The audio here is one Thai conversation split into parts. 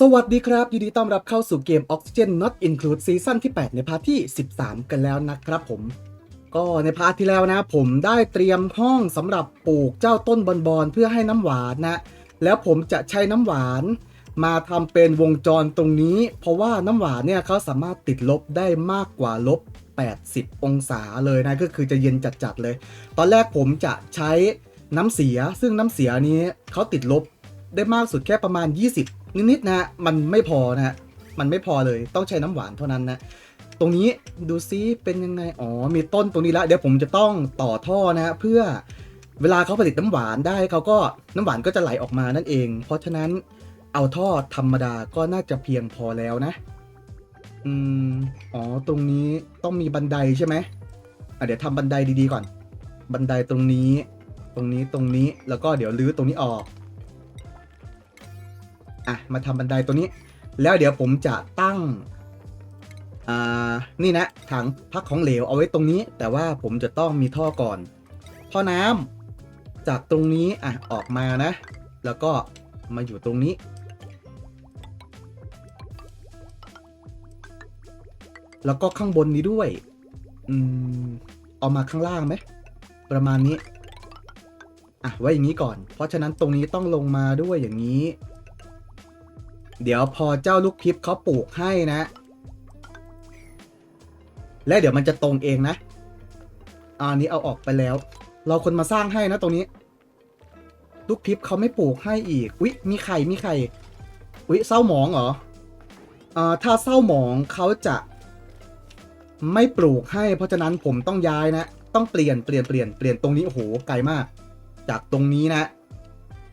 สวัสดีครับ ยินดีต้อนรับเข้าสู่เกม Oxygen Not Include ซีซั่นที่ 8 ในพาร์ทที่ 13 กันแล้วนะครับผม ก็ในพาร์ทที่แล้วนะ ผมได้เตรียมห้องสำหรับปลูกเจ้าต้นบอนบอนเพื่อให้น้ำหวานนะ แล้วผมจะใช้น้ำหวานมาทำเป็นวงจรตรงนี้ เพราะว่าน้ำหวานเนี่ยเขาสามารถติดลบได้มากกว่าลบ 80 องศาเลยนะ ก็คือจะเย็นจัดๆเลย ตอนแรกผมจะใช้น้ำเสีย ซึ่งน้ำเสียนี้เขาติดลบได้มากสุดแค่ประมาณ 20 นิดๆนะฮะมันไม่พอนะฮะมันไม่พอเลยต้องใช้น้ำหวานเท่านั้นนะตรงนี้ดูซิเป็นยังไงอ๋อมีต้นตรงนี้แล้วเดี๋ยวผมจะต้องต่อท่อนะฮะเพื่อเวลาเขาผลิตน้ำหวานได้เขาก็น้ำหวานก็จะไหลออกมานั่นเอง เพราะฉะนั้นเอาท่อธรรมดาก็น่าจะเพียงพอแล้วนะ อืมอ๋อตรงนี้ต้องมีบันไดใช่ไหมอะเดี๋ยวทำบันไดดีๆก่อน บันไดตรงนี้ ตรงนี้ตรงนี้แล้วก็เดี๋ยวรื้อตรงนี้ออก อะมาทำบันไดตัวนี้ แล้วเดี๋ยวผมจะตั้งอ่านี่นะถังพักของเหลวเอาไว้ตรงนี้ แต่ว่าผมจะต้องมีท่อก่อน ท่อน้ำจากตรงนี้อะออกมานะ แล้วก็มาอยู่ตรงนี้แล้วก็ข้างบนนี้ด้วย อืม เอามาข้างล่างไหม ประมาณนี้ อะ ไว้อย่างนี้ก่อน เพราะฉะนั้นตรงนี้ต้องลงมาด้วยอย่างนี้ เดี๋ยวพอเจ้าลูกพิบเขาปลูกให้นะ และเดี๋ยวมันจะตรงเองนะอันนี้เอาออกไปแล้ว เราคนมาสร้างให้นะตรงนี้ ลูกพิบเขาไม่ปลูกให้อีกอุ๊ยมีไข่มีไข่อุ๊ยเศร้าหมองเหรออ่าถ้าเศร้าหมองเขาจะไม่ปลูกให้ เพราะฉะนั้นผมต้องย้ายนะ ต้องเปลี่ยนเปลี่ยนเปลี่ยนเปลี่ยนตรงนี้โอ้โหไกลมาก จากตรงนี้นะ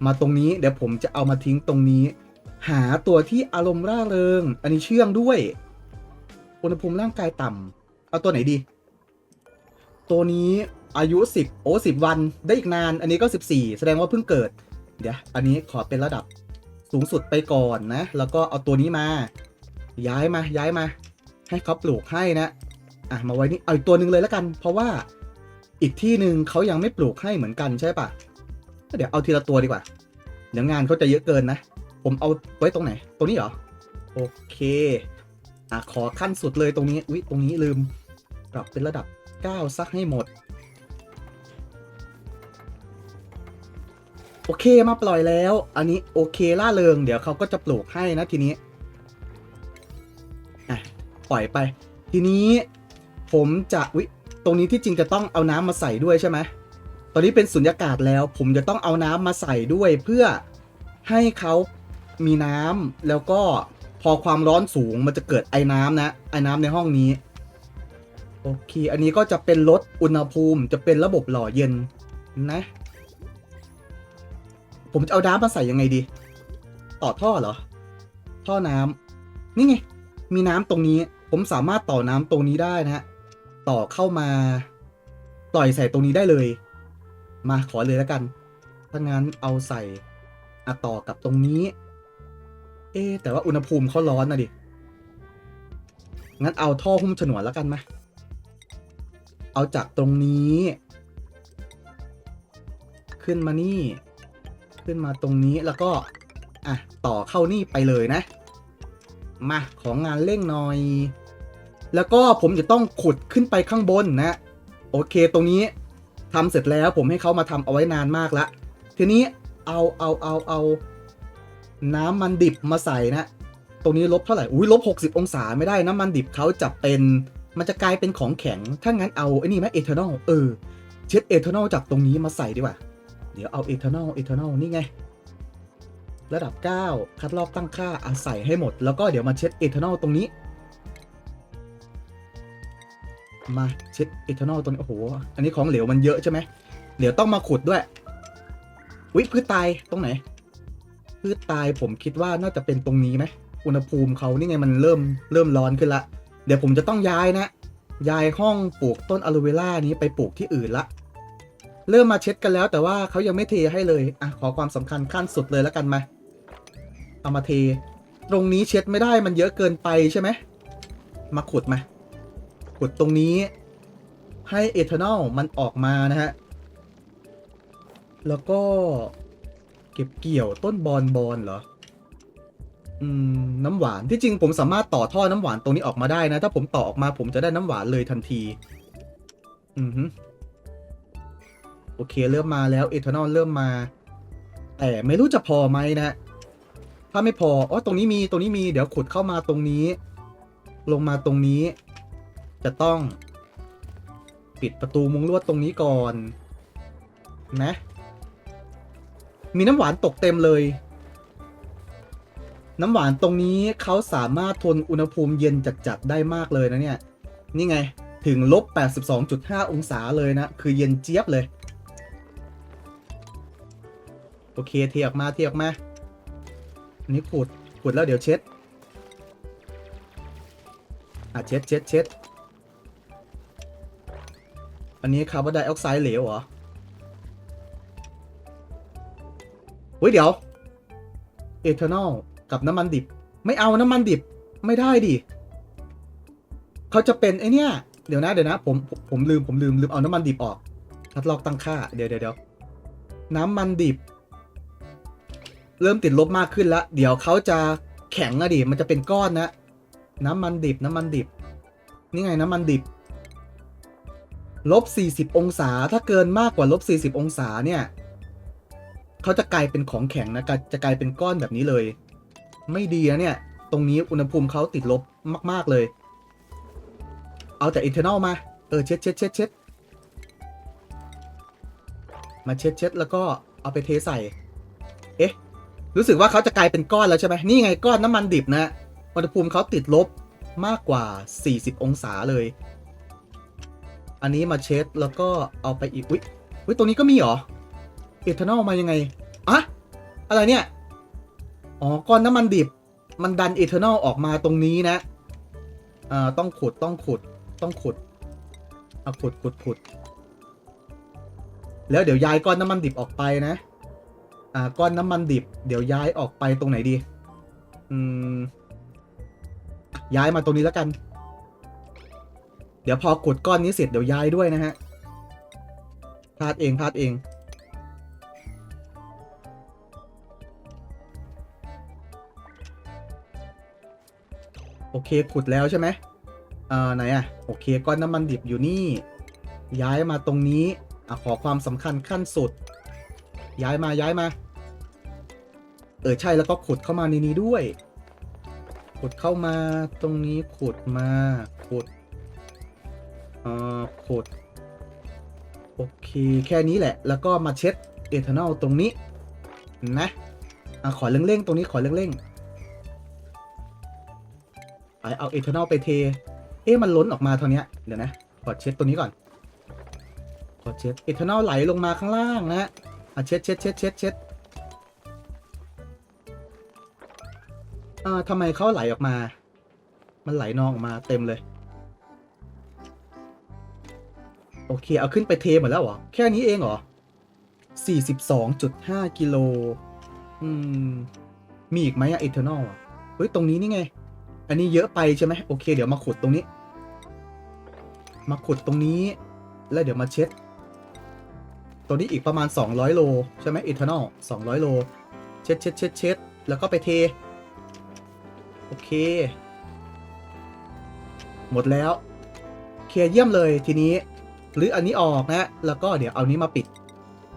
มาตรงนี้เดี๋ยวผมจะเอามาทิ้งตรงนี้ หาตัวที่อารมณ์ร่าเริง อันนี้เชื่องด้วยอุณหภูมิร่างกายต่ำเอาตัวไหนดี ตัวนี้อายุ 10 โอ้10วันได้อีกนาน อันนี้ก็ 14 แสดงว่าเพิ่งเกิด เดี๋ยว อันนี้ขอเป็นระดับสูงสุดไปก่อนนะ แล้วก็เอาตัวนี้มา ย้ายมาย้ายมา ให้เขาปลูกให้นะ อะ มาไว้นี่เอาอีกตัวหนึ่งเลยแล้วกัน เพราะว่าอีกที่หนึ่งเขายังไม่ปลูกให้เหมือนกันใช่ปะเดี๋ยวเอาทีละตัวดีกว่า เดี๋ยวงานเขาจะเยอะเกินนะ ผมเอาไว้ตรงไหน ตรงนี้เหรอ โอเค อะ ขอขั้นสุดเลยตรงนี้ อุ๊ย ตรงนี้ลืม ปรับเป็นระดับ 9 ซักให้หมด โอเค มาปล่อยแล้ว อันนี้โอเคล่าเริง เดี๋ยวเขาก็จะปลูกให้นะทีนี้ อะ ปล่อยไป ทีนี้ผมจะวิตรงนี้ที่จริงจะต้องเอาน้ำมาใส่ด้วยใช่ไหมตอนนี้เป็นสุญญากาศแล้ว ผมจะต้องเอาน้ำมาใส่ด้วยเพื่อให้เขา มีน้ำแล้วก็พอความร้อนสูงมันจะเกิดไอ้น้ำนะไอ้น้ำในห้องนี้โอเค อันนี้ก็จะเป็นลดอุณหภูมิจะเป็นระบบหล่อเย็นนะ ผมจะเอาน้ำมาใส่ยังไงดี ต่อท่อเหรอ ท่อน้ำนี่ไง มีน้ำตรงนี้ ผมสามารถต่อน้ำตรงนี้ได้นะฮะต่อเข้ามาปล่อยใส่ตรงนี้ได้เลย มาขอเลยแล้วกันถ้างั้นเอาใส่อะต่อกับตรงนี้ เอ๊แต่ว่าอุณหภูมิเขาร้อนนะดิ งั้นเอาท่อหุ้มฉนวนแล้วกันมาเอาจากตรงนี้ ขึ้นมานี่ ขึ้นมาตรงนี้แล้วก็ อะ ต่อเข้านี่ไปเลยนะ มาของงานเร่งหน่อย แล้วก็ผมจะต้องขุดขึ้นไปข้างบนนะ โอเคตรงนี้ทำเสร็จแล้วผมให้เขามาทำเอาไว้นานมากละ ทีนี้เอาเอาเอาเอา น้ำมันดิบมาใส่นะ ตรงนี้ลบเท่าไหร่ อุ้ยลบ 60 องศาไม่ได้ น้ำมันดิบเขาจะเป็น มันจะกลายเป็นของแข็ง ถ้างั้นเอาไอ้นี่ไหมเอทานอล เออ เช็ดเอทานอลจากตรงนี้มาใส่ดีกว่า เดี๋ยวเอาเอทานอล เอทานอลนี่ไง ระดับ 9 คัดลอกตั้งค่าอาใส่ให้หมด แล้วก็เดี๋ยวมาเช็ดเอทานอลตรงนี้ มาเช็ดเอทานอลตรงนี้โอ้โห อันนี้ของเหลวมันเยอะใช่ไหมเดี๋ยวต้องมาขุดด้วยวิพืชตายตรงไหน พืชตายผมคิดว่าน่าจะเป็นตรงนี้ไหมอุณหภูมิเขานี่ไงมันเริ่มเริ่มร้อนขึ้นละ เดี๋ยวผมจะต้องย้ายนะ ย้ายห้องปลูกต้นอะโลเวล่านี้ไปปลูกที่อื่นละ เริ่มมาเช็ดกันแล้ว แต่ว่าเขายังไม่เทให้เลยอะขอความสำคัญขั้นสุดเลยแล้วกันมาเอามาเท ตรงนี้เช็ดไม่ได้มันเยอะเกินไปใช่ไหมมาขุดมาขุดตรงนี้ ให้เอทานอลมันออกมานะฮะแล้วก็ ก็บเกี่ยวต้นบอนบอนเหรอ อืม น้ำหวานที่จริงผมสามารถต่อท่อน้ำหวานตรงนี้ออกมาได้นะ ถ้าผมต่อออกมาผมจะได้น้ำหวานเลยทันที อือฮึโอเค เริ่มมาแล้วเอทานอลเริ่มมา แต่ไม่รู้จะพอไหมนะ ถ้าไม่พออ๋อตรงนี้มีตรงนี้มี เดี๋ยวขุดเข้ามาตรงนี้ ลงมาตรงนี้ จะต้อง ปิดประตูมุงลวดตรงนี้ก่อน นะ มีน้ำหวานตกเต็มเลย น้ำหวานตรงนี้เขาสามารถทนอุณหภูมิเย็นจัดๆได้มากเลยนะเนี่ย นี่ไงถึงลบ 82.5 องศาเลยนะ คือเย็นเจี๊ยบเลย โอเค เทออกมาเทออกมาอันนี้ขูดขูดแล้วเดี๋ยวเช็ดอะเช็ดเช็ดเช็ดอันนี้คาร์บอนไดออกไซด์เหลวเหรอ เฮ้ยเดี๋ยวเอทานอลกับน้ำมันดิบ ไม่เอาน้ำมันดิบไม่ได้ดิเขาจะเป็นไอเนี้ยเดี๋ยวนะเดี๋ยวนะ ผมผมลืมผมลืมลืมเอาน้ำมันดิบออกทัดลอกตั้งค่าเดี๋ยวเดี๋ยวเดี๋ยวน้ำมันดิบ เริ่มติดลบมากขึ้นแล้วเดี๋ยวเขาจะแข็งอะดิมันจะเป็นก้อนนะ น้ำมันดิบน้ำมันดิบ นี่ไงน้ำมันดิบลบ40 องศา ถ้าเกินมากกว่าลบ40 องศาเนี่ย เขาจะกลายเป็นของแข็งนะกายจะกลายเป็นก้อนแบบนี้เลย ไม่ดีนะเนี่ย ตรงนี้อุณหภูมิเขาติดลบมาก ๆเลย เอาแต่อินเทอร์นอลมา เออเช็ดเช็ดเช็ดเช็ดมาเช็ดเช็ดแล้วก็เอาไปเทใส่ เอ๊ะ รู้สึกว่าเขาจะกลายเป็นก้อนแล้วใช่ไหมนี่ไงก้อนน้ำมันดิบนะอุณหภูมิเขาติดลบมากกว่า 40 องศาเลย อันนี้มาเช็ดแล้วก็เอาไปอีก อุ๊ยอุ๊ยตรงนี้ก็มีเหรอ เอทานอลมายังไงอะอะไรเนี่ย อ๋อ ก้อนน้ำมันดิบ มันดันเอทานอลออกมาตรงนี้นะอ่าต้องขุด ต้องขุด ต้องขุด เอาขุดขุดขุด แล้วเดี๋ยวย้ายก้อนน้ำมันดิบออกไปนะ อ่า ก้อนน้ำมันดิบ เดี๋ยวย้ายออกไปตรงไหนดี อืม ย้ายมาตรงนี้แล้วกัน เดี๋ยวพอขุดก้อนนี้เสร็จเดี๋ยวย้ายด้วยนะฮะพลาดเองพลาดเอง โอเคขุดแล้วใช่ไหมเอ่าไหนอะโอเคก้อนน้ำมันดิบอยู่นี่ ย้ายมาตรงนี้อะขอความสำคัญขั้นสุด ย้ายมาย้ายมา เออใช่แล้วก็ขุดเข้ามาในนี้ด้วย ขุดเข้ามาตรงนี้ขุดมาขุดเอ่อขุดโอเคแค่นี้แหละ แล้วก็มาเช็ดเอทานอลตรงนี้นะอะขอเร่งๆตรงนี้ขอเร่งๆ ไปเอาเอทานอลไปเท เอ๊ะมันล้นออกมาเท่านี้เดี๋ยวนะ ขอเช็ดตัวนี้ก่อน ขอเช็ดเอทานอลไหลลงมาข้างล่างนะอะเช็ดเช็ดเช็ดเช็ดเช็ดอ่าทำไมเขาไหลออกมา มันไหลนองออกมาเต็มเลย โอเค เอาขึ้นไปเทหมดแล้วเหรอ แค่นี้เองเหรอ 42.5 กิโล อืม มีอีกไหมอะเอทานอลอะเฮ้ย ตรงนี้นี่ไง อันนี้เยอะไปใช่ไหมโอเค เดี๋ยวมาขุดตรงนี้ มาขุดตรงนี้ แล้วเดี๋ยวมาเช็ด ตัวนี้อีกประมาณ 200 โล ใช่ไหมอีเทอร์นอล200 โล เช็ดเช็ดเช็ดเช็ดแล้วก็ไปเท โอเค หมดแล้ว เคลียร์เยี่ยมเลยทีนี้ หรืออันนี้ออกนะ แล้วก็เดี๋ยวเอานี้มาปิด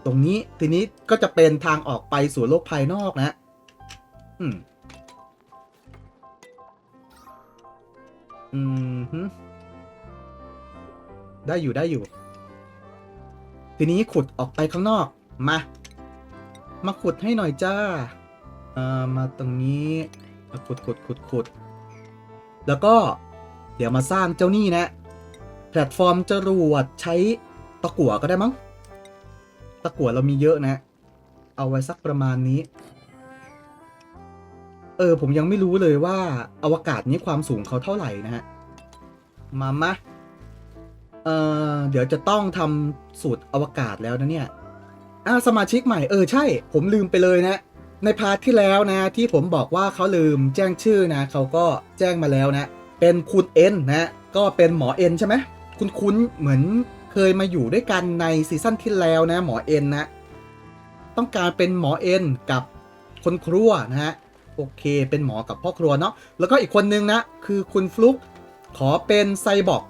ตรงนี้ทีนี้ก็จะเป็นทางออกไปสู่โลกภายนอกนะ อืม อืมฮึได้อยู่ได้อยู่ ทีนี้ขุดออกไปข้างนอก มา มาขุดให้หน่อยจ้าเอ่อมาตรงนี้มาขุดขุดขุดขุด แล้วก็เดี๋ยวมาสร้างเจ้านี่นะ แพลตฟอร์มจรวดใช้ตะกั่วก็ได้มั้ง ตะกั่วเรามีเยอะนะ เอาไว้สักประมาณนี้ ออผมยังไม่รู้เลยว่าอวกาศนี้ความสูงเขาเท่าไหร่นะฮะ มามะเออเดี๋ยวจะต้องทำสูตรอวกาศแล้วนะเนี่ยอ่าสมาชิกใหม่เออใช่ ผมลืมไปเลยนะ ในพาร์ทที่แล้วนะ ที่ผมบอกว่าเขาลืมแจ้งชื่อนะเขาก็แจ้งมาแล้วนะ เป็นคุณเอ็นนะ ก็เป็นหมอเอ็นใช่ไหมคุณคุ้นเหมือนเคยมาอยู่ด้วยกันในซีซั่นที่แล้วนะ หมอเอ็นนะ ต้องการเป็นหมอเอ็นกับคนครัวนะฮะ โอเค เป็นหมอกับพ่อครัวเนาะแล้วก็อีกคนนึงนะ คือคุณฟลุกขอเป็นไซบอร์ก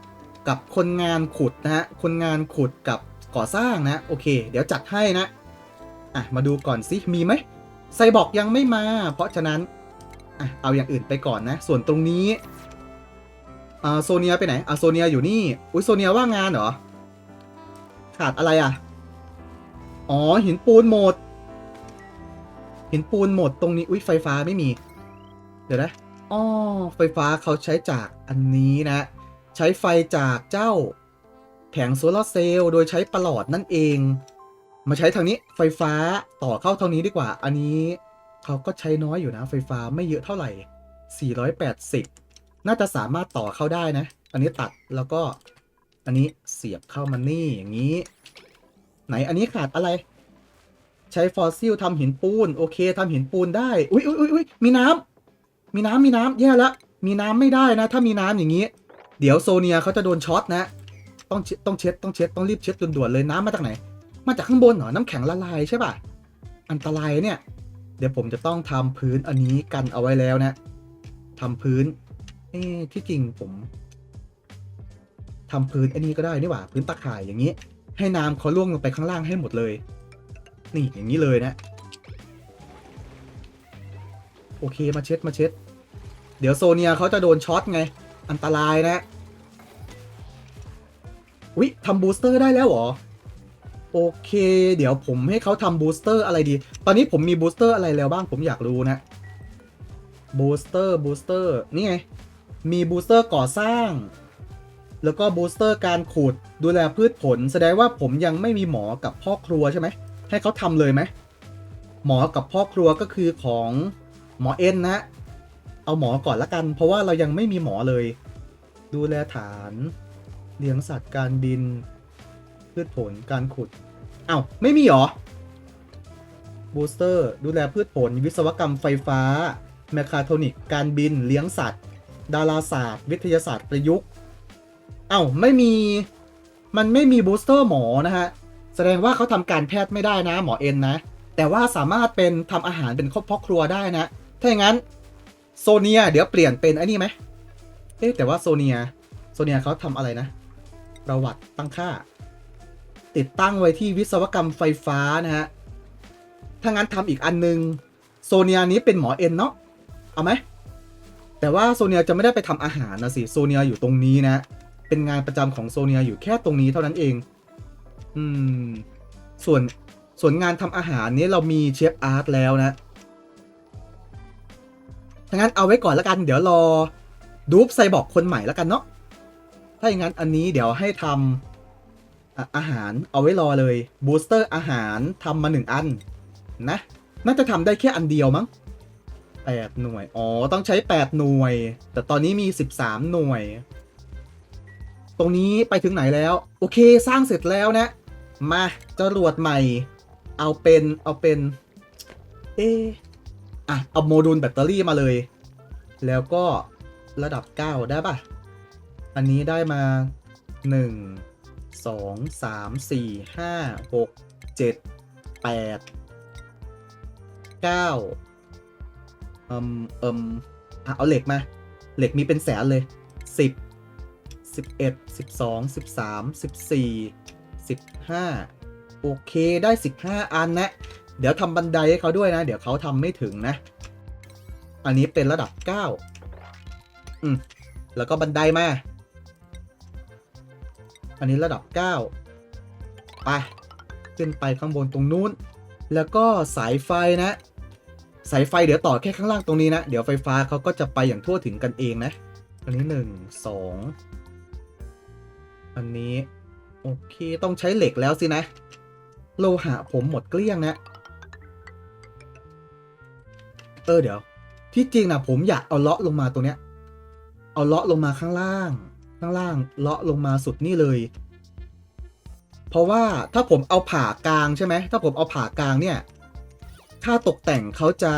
กับคนงานขุดนะฮะคนงานขุดกับก่อสร้างนะ โอเค เดี๋ยวจัดให้นะ อะ มาดูก่อนสิมีไหมไซบอร์กยังไม่มา เพราะฉะนั้นอะเอาอย่างอื่นไปก่อนนะ ส่วนตรงนี้อ่าโซเนียไปไหนอ่าโซเนียอยู่นี่ อุ้ยโซเนียว่างงานเหรอ ขาดอะไรอะ อ๋อหินปูนหมด หินปูนหมดตรงนี้ อุ้ยไฟฟ้าไม่มี เดี๋ยวนะอ๋อไฟฟ้าเขาใช้จากอันนี้นะ ใช้ไฟจากเจ้าแผงโซลาร์เซลล์โดยใช้ประหลอดนั่นเอง มาใช้ทางนี้ไฟฟ้าต่อเข้าทางนี้ดีกว่า อันนี้เขาก็ใช้น้อยอยู่นะ ไฟฟ้าไม่เยอะเท่าไหร่ 480 น่าจะสามารถต่อเข้าได้นะ อันนี้ตัดแล้วก็อันนี้เสียบเข้ามานี่อย่างนี้ ไหนอันนี้ขาดอะไร ใช้ฟอสซิลทำหินปูน โอเคทำหินปูนได้ อุ้ยอุ้ยอุ้ยอุ้ยมีน้ำมีน้ำมีน้ำแย่ละ มีน้ำไม่ได้นะ ถ้ามีน้ำอย่างนี้ เดี๋ยวโซเนียเขาจะโดนช็อตนะ ต้องเช็ดต้องเช็ดต้องเช็ดต้องรีบเช็ดด่วนๆเลยน้ำมาจากไหน มาจากข้างบนเหรอ น้ำแข็งละลายใช่ป่ะ อันตรายเนี่ย เดี๋ยวผมจะต้องทำพื้นอันนี้กันเอาไว้แล้วนะทำพื้นเอ๊ที่จริงผมทำพื้นอันนี้ก็ได้นี่หว่า พื้นตะข่ายอย่างนี้ ให้น้ำเขาล่วงลงไปข้างล่างให้หมดเลย นี่อย่างนี้เลยนะ โอเคมาเช็ดมาเช็ด เดี๋ยวโซเนียเขาจะโดนช็อตไง อันตรายนะวิทำบูสเตอร์ได้แล้วเหรอ โอเค เดี๋ยวผมให้เขาทำบูสเตอร์อะไรดี ตอนนี้ผมมีบูสเตอร์อะไรแล้วบ้างผมอยากรู้นะบูสเตอร์บูสเตอร์นี่ไง มีบูสเตอร์ก่อสร้าง แล้วก็บูสเตอร์การขุดดูแลพืชผล แสดงว่าผมยังไม่มีหมอกับพ่อครัวใช่ไหม ให้เขาทำเลยไหมหมอกับพ่อครัวก็คือของหมอเอ็นนะเอาหมอก่อนละกัน เพราะว่าเรายังไม่มีหมอเลย ดูแลฐานเลี้ยงสัตว์การบินพืชผลการขุดอ้าวไม่มีหรอบูสเตอร์ ดูแลพืชผล วิศวกรรมไฟฟ้า แมคคาโทนิก การบิน เลี้ยงสัตว์ ดาราศาสตร์ วิทยาศาสตร์ประยุกต์เอ้าไม่มี มันไม่มีบูสเตอร์หมอนะฮะ แสดงว่าเขาทำการแพทย์ไม่ได้นะหมอเอ็นนะ แต่ว่าสามารถเป็นทำอาหารเป็นครอบพ่อครัวได้นะ ถ้าอย่างนั้นโซเนียเดี๋ยวเปลี่ยนเป็นไอ้นี่ไหมเอ๊ะแต่ว่าโซเนียโซเนียเขาทำอะไรนะ ประวัติตั้งค่า ติดตั้งไว้ที่วิศวกรรมไฟฟ้านะฮะ ถ้างั้นทำอีกอันนึงโซเนียนี้เป็นหมอเอ็นเนาะ เอาไหม แต่ว่าโซเนียจะไม่ได้ไปทำอาหารนะสิ โซเนียอยู่ตรงนี้นะ เป็นงานประจำของโซเนียอยู่แค่ตรงนี้เท่านั้นเอง อืม ส่วนส่วนงานทำอาหารนี้เรามีเชฟอาร์ตแล้วนะถ้างั้นเอาไว้ก่อนแล้วกัน เดี๋ยวรอดูปไซบอร์กคนใหม่แล้วกันเนาะ ถ้าอย่างนั้นอันนี้เดี๋ยวให้ทำอะอาหารเอาไว้รอเลยบูสเตอร์อาหารทำมาหนึ่งอันนะ น่าจะทำได้แค่อันเดียวมั้งแปดหน่วย อ๋อ ต้องใช้แปดหน่วย แต่ตอนนี้มีสิบสามหน่วย ตรงนี้ไปถึงไหนแล้ว โอเค สร้างเสร็จแล้วนะ มาจรวดใหม่ เอาเป็นเอาเป็นเอออะ เอาโมดูลแบตเตอรี่มาเลย แล้วก็ระดับ 9 ได้ป่ะอันนี้ได้มา 1 2 3 4 5 6 7 8 9เอิมเอิมอะเอาเหล็กมา เหล็กมีเป็นแสนเลย 10 11 12 13 14 15 โอเคได้ 15 อันนะ เดี๋ยวทำบันไดให้เขาด้วยนะ เดี๋ยวเขาทำไม่ถึงนะ อันนี้เป็นระดับ 9 อืม แล้วก็บันไดมา อันนี้ระดับ 9 ไป ขึ้นไปข้างบนตรงนู้น แล้วก็สายไฟนะ สายไฟเดี๋ยวต่อแค่ข้างล่างตรงนี้นะ เดี๋ยวไฟฟ้าเขาก็จะไปอย่างทั่วถึงกันเองนะ อันนี้หนึ่งสองอันนี้ โอเค ต้องใช้เหล็กแล้วสินะ โลหะผมหมดเกลี้ยงนะ เออเดี๋ยว ที่จริงนะผมอยากเอาเลาะลงมาตรงเนี้ย เอาเลาะลงมาข้างล่าง ข้างล่างเลาะลงมาสุดนี่เลย เพราะว่าถ้าผมเอาผ่ากลางใช่ไหม ถ้าผมเอาผ่ากลางเนี่ยค่าตกแต่งเขาจะ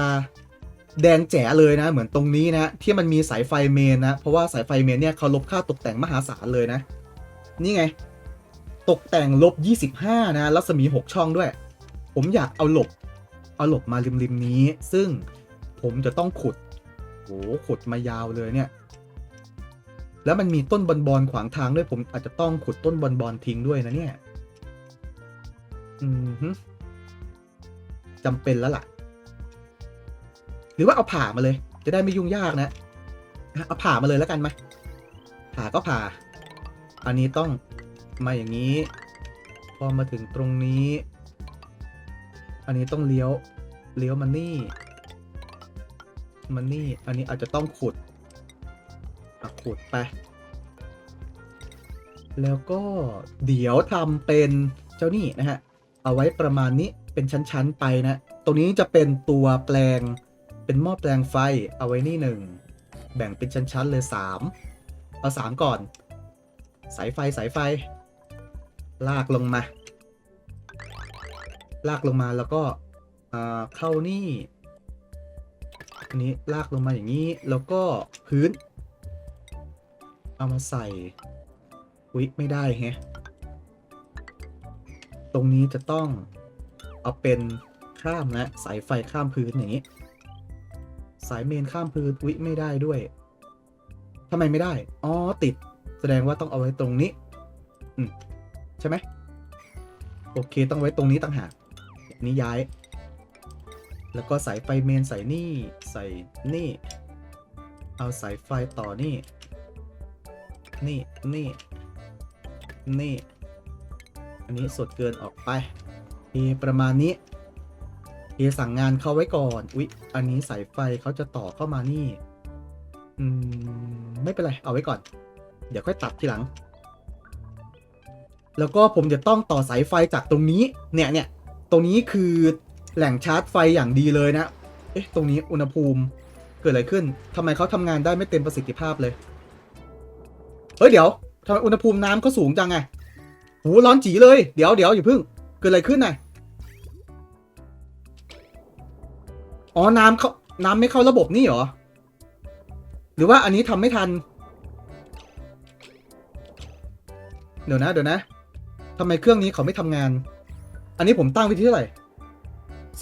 แดงแจ๋เลยนะ เหมือนตรงนี้นะ ที่มันมีสายไฟเมนนะ เพราะว่าสายไฟเมนเนี่ยเขาลบค่าตกแต่งมหาศาลเลยนะ นี่ไง ตกแต่งลบ 25 นะรัศมี 6 ช่องด้วย ผมอยากเอาหลบ เอาหลบมาริมริมนี้ ซึ่งผมจะต้องขุดโหขุดมายาวเลยเนี่ย แล้วมันมีต้นบอลบอลขวางทางด้วยผมอาจจะต้องขุดต้นบอลบอลทิ้งด้วยนะเนี่ย อืมจำเป็นแล้วล่ะ หรือว่าเอาผ่ามาเลย จะได้ไม่ยุ่งยากนะ เอาผ่ามาเลยแล้วกันไหมผ่าก็ผ่า อันนี้ต้อง มาอย่างนี้ พอมาถึงตรงนี้ อันนี้ต้องเลี้ยว เลี้ยวมันนี่ มันนี่ อันนี้อาจจะต้องขุดอะขุดไป แล้วก็เดี๋ยวทำเป็นเจ้านี่นะฮะ เอาไว้ประมาณนี้เป็นชั้น ๆ ไปนะ ตรงนี้จะเป็นตัวแปลง เป็นหม้อแปลงไฟ เอาไว้นี่หนึ่ง แบ่งเป็นชั้น ๆ เลย 3 เอา 3 ก่อน สายไฟสายไฟ ลากลงมา ลากลงมาแล้วก็เข้านี่อันนี้ลากลงมาอย่างนี้แล้วก็พื้น เอามาใส่อุ๊ยไม่ได้แฮะตรงนี้จะต้องเอาเป็นข้ามนะสายไฟข้ามพื้นอย่างนี้ สายเมนข้ามพื้นอุ๊ยไม่ได้ด้วยทำไมไม่ได้ อ๋อ ติด แสดงว่าต้องเอาไว้ตรงนี้ อืม ช่ไหมโอเคต้องไว้ตรงนี้ต่างหากนี้ย้าย แล้วก็สายไฟเมนใส่นี่ใส่นี่ เอาสายไฟต่อนี่ นี่นี่นี่ อันนี้สดเกินออกไปเอประมาณนี้เอสั่งงานเขาไว้ก่อนอุ๊ยอันนี้สายไฟเขาจะต่อเข้ามานี่ อืม ไม่เป็นไร เอาไว้ก่อน เดี๋ยวค่อยตัดทีหลัง แล้วก็ผมจะต้องต่อสายไฟจากตรงนี้ เนี่ยเนี่ยตรงนี้คือแหล่งชาร์จไฟอย่างดีเลยนะ เอ๊ะ ตรงนี้อุณหภูมิเกิดอะไรขึ้นทำไมเขาทำงานได้ไม่เต็มประสิทธิภาพเลย เฮ้ยเดี๋ยวทำไมอุณหภูมิน้ำก็สูงจังไงหูร้อนจีเลย เดี๋ยวเดี๋ยวอย่าเพิ่ง เกิดอะไรขึ้นน่ะอ๋อ น้ำเขาน้ำไม่เข้าระบบนี่เหรอ หรือว่าอันนี้ทำไม่ทัน เดี๋ยวนะ เดี๋ยวนะ ทำไมเครื่องนี้เขาไม่ทำงาน อันนี้ผมตั้งไว้ที่เท่าไหร่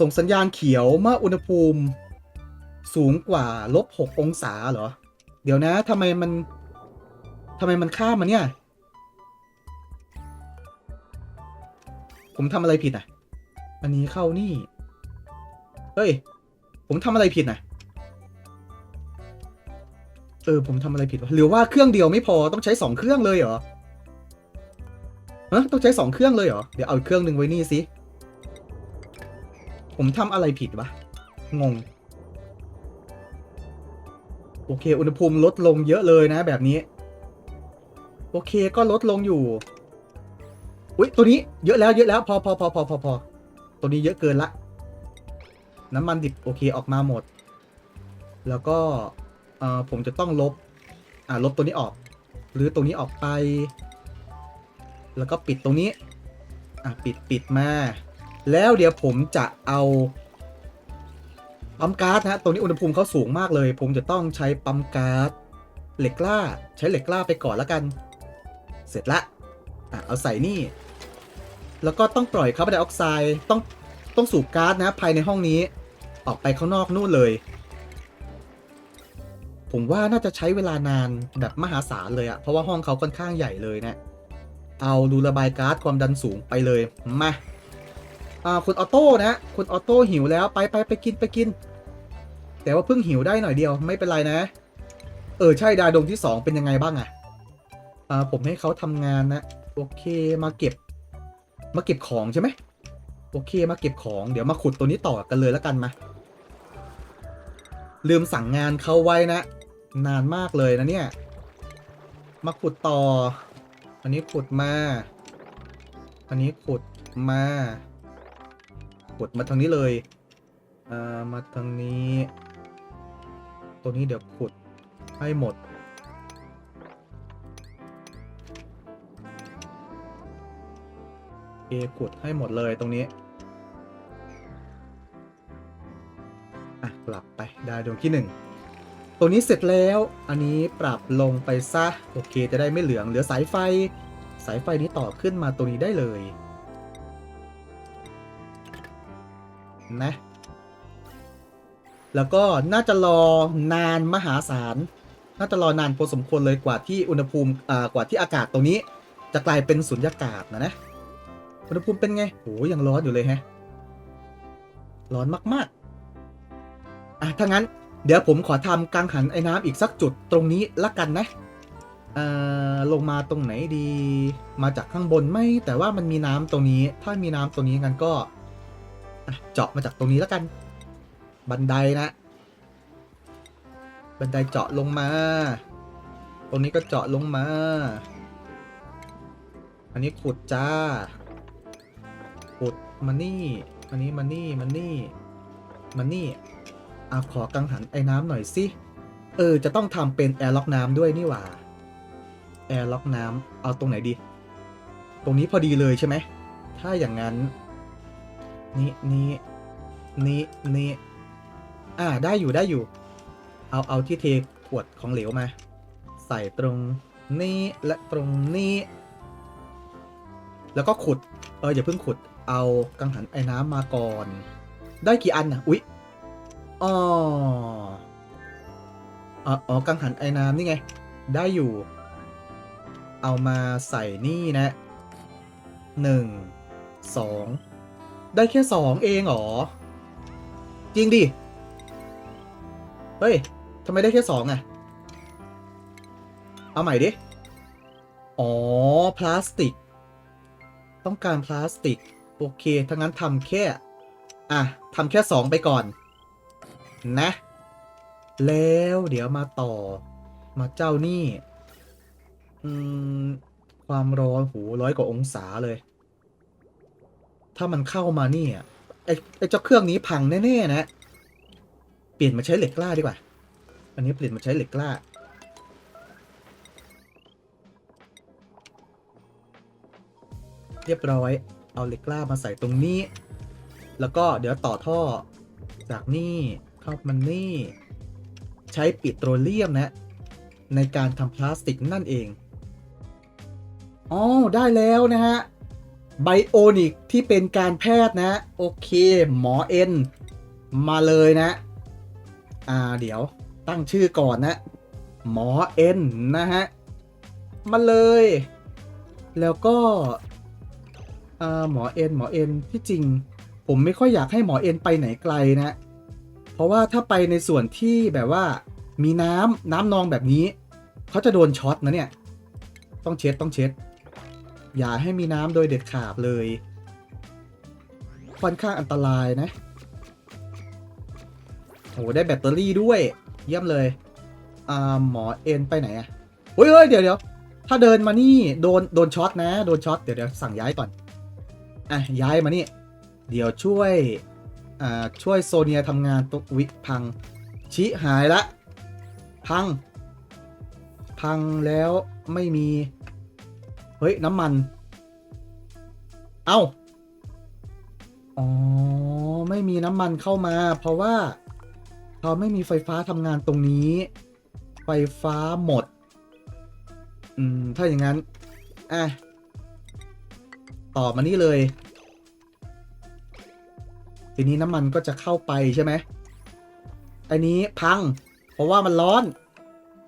ส่งสัญญาณเขียวเมื่ออุณหภูมิ สูงกว่าลบหกองศาเหรอ เดี๋ยวนะทำไมมันทำไมมันข้ามมาเนี่ย ผมทำอะไรผิดอะ อันนี้เข้านี่ เฮ้ย ผมทำอะไรผิดอะ เออ ผมทำอะไรผิดวะ หรือว่าเครื่องเดียวไม่พอต้องใช้สองเครื่องเลยเหรอ ฮะต้องใช้สองเครื่องเลยเหรอ เดี๋ยวเอาเครื่องหนึ่งไว้นี่สิ ผมทำอะไรผิดวะ งง โอเค อุณหภูมิลดลงเยอะเลยนะแบบนี้ โอเคก็ลดลงอยู่ อุ๊ยตัวนี้เยอะแล้วเยอะแล้ว พอพอพอพอพอพอตัวนี้เยอะเกินละ น้ำมันดิบโอเคออกมาหมด แล้วก็เอ่อผมจะต้องลบ อ่าลบตัวนี้ออก หรือตรงนี้ออกไป แล้วก็ปิดตรงนี้ อะ ปิดปิดมา แล้วเดี๋ยวผมจะเอาปั๊มก๊าซนะตรงนี้อุณหภูมิเขาสูงมากเลย ผมจะต้องใช้ปั๊มก๊าซเหล็กล้าใช้เหล็กล้าไปก่อนแล้วกัน เสร็จละอะเอาใส่นี่ แล้วก็ต้องปล่อยคาร์บอนไดออกไซด์ต้องต้องสูบก๊าซนะภายในห้องนี้ ออกไปข้างนอกนู่นเลย ผมว่าน่าจะใช้เวลานานแบบมหาศาลเลยอะเพราะว่าห้องเขาค่อนข้างใหญ่เลยนะ เอารูระบายก๊าซความดันสูงไปเลยมาอ่าคุณออโต้นะคุณออโต้หิวแล้วไปไปไปกินไปกิน แต่ว่าเพิ่งหิวได้หน่อยเดียวไม่เป็นไรนะ เออใช่ดาดวงที่สองเป็นยังไงบ้างอะอ่าผมให้เขาทำงานนะโอเคมาเก็บ มาเก็บของใช่ไหมโอเคมาเก็บของเดี๋ยวมาขุดตัวนี้ต่อกันเลยแล้วกันมา ลืมสั่งงานเขาไว้นะ นานมากเลยนะเนี่ย มาขุดต่อ อันนี้ขุดมา อันนี้ขุดมา ขุดมาทางนี้เลยอ่ามาทางนี้ ตัวนี้เดี๋ยวขุดให้หมด เอขุดให้หมดเลยตรงนี้อะกลับไปได้ดวงที่หนึ่ง ตัวนี้เสร็จแล้ว อันนี้ปรับลงไปซะ โอเค จะได้ไม่เหลือง เหลือสายไฟ สายไฟนี้ต่อขึ้นมาตัวนี้ได้เลย นะ แล้วก็น่าจะรอนานมหาศาล น่าจะรอนานพอสมควรเลยกว่าที่อุณหภูมิ อ่า กว่าที่อากาศตรงนี้ จะกลายเป็นสุญญากาศนะนะ อุณหภูมิเป็นไงโหยังร้อนอยู่เลยแฮะ ร้อนมากๆ อะ ถ้างั้น เดี๋ยวผมขอทำกังหันไอ้น้ำอีกสักจุดตรงนี้ละกันนะเอ่อลงมาตรงไหนดี มาจากข้างบนไหม่แต่ว่ามันมีน้ำตรงนี้ ถ้ามีน้ำตรงนี้งั้นก็เจาะมาจากตรงนี้แล้วกัน บันไดนะ บันไดเจาะลงมา ตรงนี้ก็เจาะลงมา อันนี้ขุดจ้า ขุดมานี่ อันนี้มานี่มานี่มานี่ อะขอกังหันไอ้น้ำหน่อยสิเออ จะต้องทำเป็นแอร์ล็อกน้ำด้วยนี่หว่าแอร์ล็อกน้ำเอาตรงไหนดี ตรงนี้พอดีเลยใช่ไหม ถ้าอย่างนั้น นี่นี่นี่นี่อ่าได้อยู่ได้อยู่ เอาเอาที่เทขวดของเหลวมา ใส่ตรงนี้และตรงนี้ แล้วก็ขุด เอออย่าเพิ่งขุด เอากังหันไอ้น้ำมาก่อน ได้กี่อันน่ะอุ๊ย อ๋ออ๋อกังหันไอ้น้ำนี่ไง ได้อยู่ เอามาใส่นี่นะหนึ่งสองได้แค่สองเองเหรอ จริงดิ เฮ้ยทำไมได้แค่สองอะเอาใหม่ดิ อ๋อ พลาสติก ต้องการพลาสติก โอเค ถ้างั้นทำแค่ อะทำแค่สองไปก่อน นะ แล้วเดี๋ยวมาต่อ มาเจ้านี่ อืม ความร้อนหูร้อยกว่าองศาเลย ถ้ามันเข้ามานี่อะไอไอเจ้าเครื่องนี้พังแน่ๆนะ เปลี่ยนมาใช้เหล็กกล้าดีกว่า อันนี้เปลี่ยนมาใช้เหล็กกล้าเรียบร้อย เอาเหล็กกล้ามาใส่ตรงนี้ แล้วก็เดี๋ยวต่อท่อจากนี่ เข้ามันนี่ใช้ปิโตรเลียมนะ ในการทำพลาสติกนั่นเอง อ๋อ ได้แล้วนะฮะ ไบโอนิกที่เป็นการแพทย์นะ โอเค หมอเอ็น มาเลยนะ อ่า เดี๋ยวตั้งชื่อก่อนนะ หมอเอ็นนะฮะ มาเลย แล้วก็อ่าหมอเอ็นหมอเอ็นที่จริง ผมไม่ค่อยอยากให้หมอเอ็นไปไหนไกลนะ ราะว่าถ้าไปในส่วนที่แบบว่ามีน้ำน้ำนองแบบนี้เขาจะโดนช็อตนะเนี่ย ต้องเช็ดต้องเช็ด อย่าให้มีน้ำโดยเด็ดขาดเลยค่อนข้างอันตรายนะโอ้ได้แบตเตอรี่ด้วย เยี่ยมเลยอ่าหมอเอ็นไปไหนอะเฮ้ยเฮ้ยเดี๋ยวเดี๋ยวถ้าเดินมานี่โดนโดนช็อตนะ โดนช็อตเดี๋ยวเดี๋ยวสั่งย้ายก่อนอะย้ายมานี่ เดี๋ยวช่วย ช่วยโซเนียทำงานตุวิพัง ชิหายละ พัง พังแล้วไม่มี เฮ้ย น้ำมัน เอ้า อ๋อ ไม่มีน้ำมันเข้ามา เพราะว่าเขาไม่มีไฟฟ้าทำงานตรงนี้ ไฟฟ้าหมด อืม ถ้าอย่างนั้น อะ ต่อมานี่เลย ทีนี้น้ำมันก็จะเข้าไปใช่ไหมอันนี้พัง เพราะว่ามันร้อน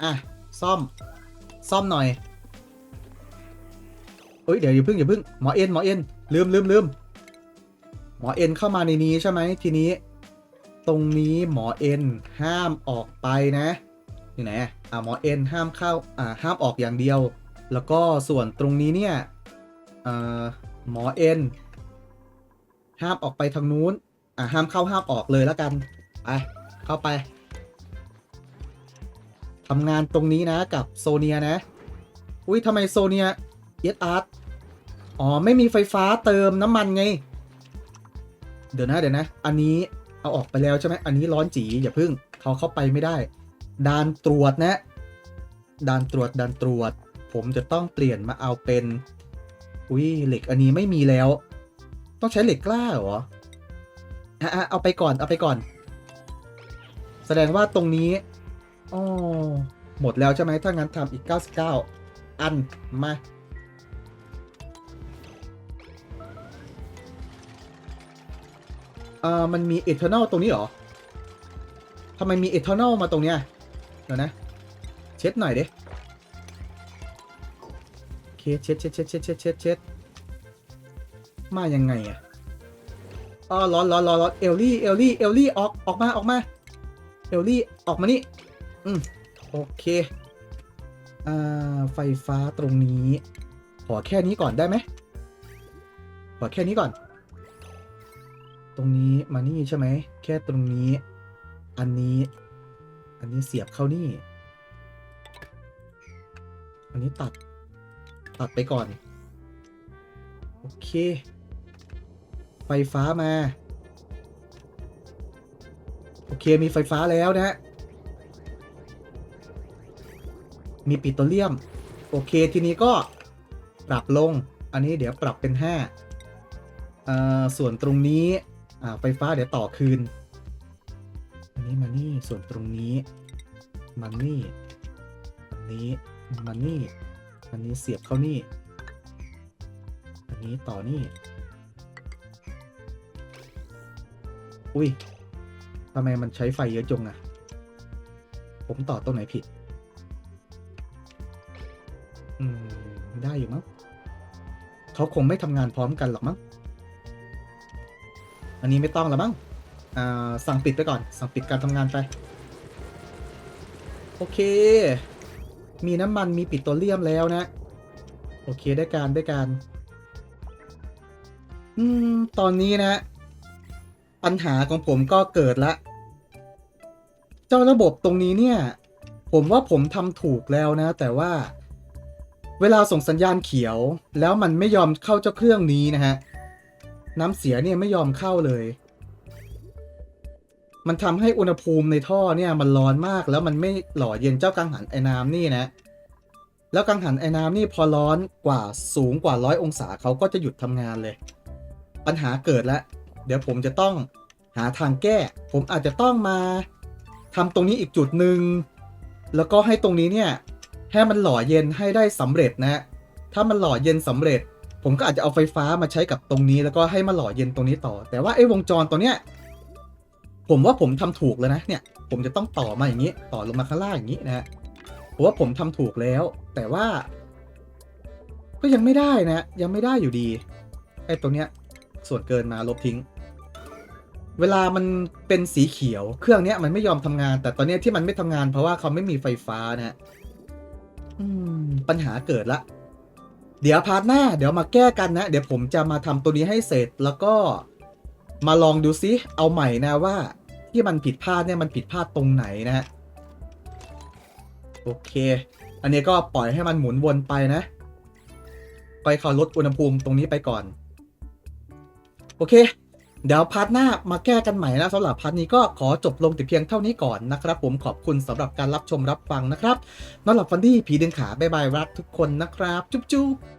อะ ซ่อม ซ่อมหน่อยเฮ้ยเดี๋ยวอย่าเพิ่งอย่าเพิ่งหมอเอ็นหมอเอ็นลืมลืมลืมหมอเอ็นเข้ามาในนี้ใช่ไหมทีนี้ ตรงนี้หมอเอ็นห้ามออกไปนะอยู่ไหนอะอ่าหมอเอ็นห้ามเข้าอ่าห้ามออกอย่างเดียว แล้วก็ส่วนตรงนี้เนี่ยเอ่อหมอเอ็นห้ามออกไปทางนู้น อ่าห้ามเข้าห้ามออกเลยแล้วกัน ไป เข้าไปทำงานตรงนี้นะกับโซเนียนะ อุ้ยทำไมโซเนียเอสอาร์ตอ๋อ ไม่มีไฟฟ้าเติมน้ำมันไง เดี๋ยวนะเดี๋ยวนะ อันนี้เอาออกไปแล้วใช่ไหมอันนี้ร้อนจีอย่าพึ่งเขาเข้าไปไม่ได้ ด่านตรวจนะ ด่านตรวจด่านตรวจ ผมจะต้องเปลี่ยนมาเอาเป็น อุ้ยเหล็กอันนี้ไม่มีแล้ว ต้องใช้เหล็กกล้าเหรอ อะเอาไปก่อนเอาไปก่อน แสดงว่าตรงนี้อ๋อหมดแล้วใช่ไหมถ้างั้นทำอีก 99 อันมาอ่ามันมี Eternal ตรงนี้เหรอทำไมมีเอทานอลมาตรงเนี้ยเดี๋ยวนะ เช็ดหน่อยดิโอเคเช็ดเช็ดเช็ดเช็ดเช็ดเช็ดเช็ดมายังไงอะ อ๋อร้อนร้อนร้อนร้อนเอลลี่เอลลี่เอลลี่ออกออกมาออกมาเอลลี่ออกมานี่อืมโอเคอ่าไฟฟ้าตรงนี้ ขอแค่นี้ก่อนได้ไหมขอแค่นี้ก่อน ตรงนี้มานี่ใช่ไหมแค่ตรงนี้ อันนี้ อันนี้เสียบเข้านี่ อันนี้ตัดตัดไปก่อน โอเค ไฟฟ้ามา โอเคมีไฟฟ้าแล้วนะฮะมีปิโตรเลียม โอเคทีนี้ก็ปรับลง อันนี้เดี๋ยวปรับเป็น5อ่าส่วนตรงนี้อ่าไฟฟ้าเดี๋ยวต่อคืน อันนี้มานี่ส่วนตรงนี้มานี่อันนี้มานี่อันนี้เสียบเข้านี่ อันนี้ต่อนี่ อุ้ยทำไมมันใช้ไฟเยอะจงอะผมต่อตรงไหนผิด อืม ได้อยู่มั้งเขาคงไม่ทำงานพร้อมกันหรอกมั้ง อันนี้ไม่ต้องแล้วมั้งอ่าสั่งปิดไปก่อน สั่งปิดการทำงานไป โอเค มีน้ำมันมีปิโตรเลียมแล้วนะ โอเคได้การได้การ อืม ตอนนี้นะ ปัญหาของผมก็เกิดละ เจ้าระบบตรงนี้เนี่ย ผมว่าผมทำถูกแล้วนะ แต่ว่าเวลาส่งสัญญาณเขียว แล้วมันไม่ยอมเข้าเจ้าเครื่องนี้นะฮะ น้ำเสียเนี่ยไม่ยอมเข้าเลย มันทำให้อุณหภูมิในท่อเนี่ยมันร้อนมากแล้วมันไม่หล่อเย็นเจ้ากังหันไอ้น้ำนี่นะ แล้วกังหันไอ้น้ำนี่พอร้อนกว่าสูงกว่าร้อยองศาเขาก็จะหยุดทำงานเลย ปัญหาเกิดแล้ว เดี๋ยวผมจะต้องหาทางแก้ ผมอาจจะต้องมาทำตรงนี้อีกจุดหนึ่ง แล้วก็ให้ตรงนี้เนี่ย ให้มันหล่อเย็นให้ได้สำเร็จนะ ถ้ามันหล่อเย็นสำเร็จ ผมก็อาจจะเอาไฟฟ้ามาใช้กับตรงนี้ แล้วก็ให้มาหล่อเย็นตรงนี้ต่อ แต่ว่าไอ้วงจรตัวเนี้ย ผมว่าผมทำถูกแล้วนะ เนี่ย ผมจะต้องต่อมาอย่างนี้ ต่อลงมาข้างล่างอย่างนี้นะฮะผมว่าผมทำถูกแล้ว แต่ว่า ก็ยังไม่ได้นะ ยังไม่ได้อยู่ดี ไอ้ตรงเนี้ย ส่วนเกินมาลบทิ้ง เวลามันเป็นสีเขียว เครื่องเนี้ยมันไม่ยอมทำงาน แต่ตอนเนี้ยที่มันไม่ทำงานเพราะว่าเขาไม่มีไฟฟ้านะฮะอืม ปัญหาเกิดละ เดี๋ยวพาร์ทหน้า เดี๋ยวมาแก้กันนะ เดี๋ยวผมจะมาทำตัวนี้ให้เสร็จแล้วก็มาลองดูซิ เอาใหม่นะว่า ที่มันผิดพลาดเนี่ยมันผิดพลาดตรงไหนนะฮะ โอเค อันนี้ก็ปล่อยให้มันหมุนวนไปนะ ไปเขาลดอุณหภูมิตรงนี้ไปก่อน โอเค เดี๋ยวพาร์ทหน้ามาแก้กันใหม่นะสำหรับพาร์ทนี้ก็ขอจบลงแต่เพียงเท่านี้ก่อนนะครับผมขอบคุณสำหรับการรับชมรับฟังนะครับนอนหลับฟันดี้ผีดึงขาบายบายรักทุกคนนะครับ จุ๊บจุ๊บ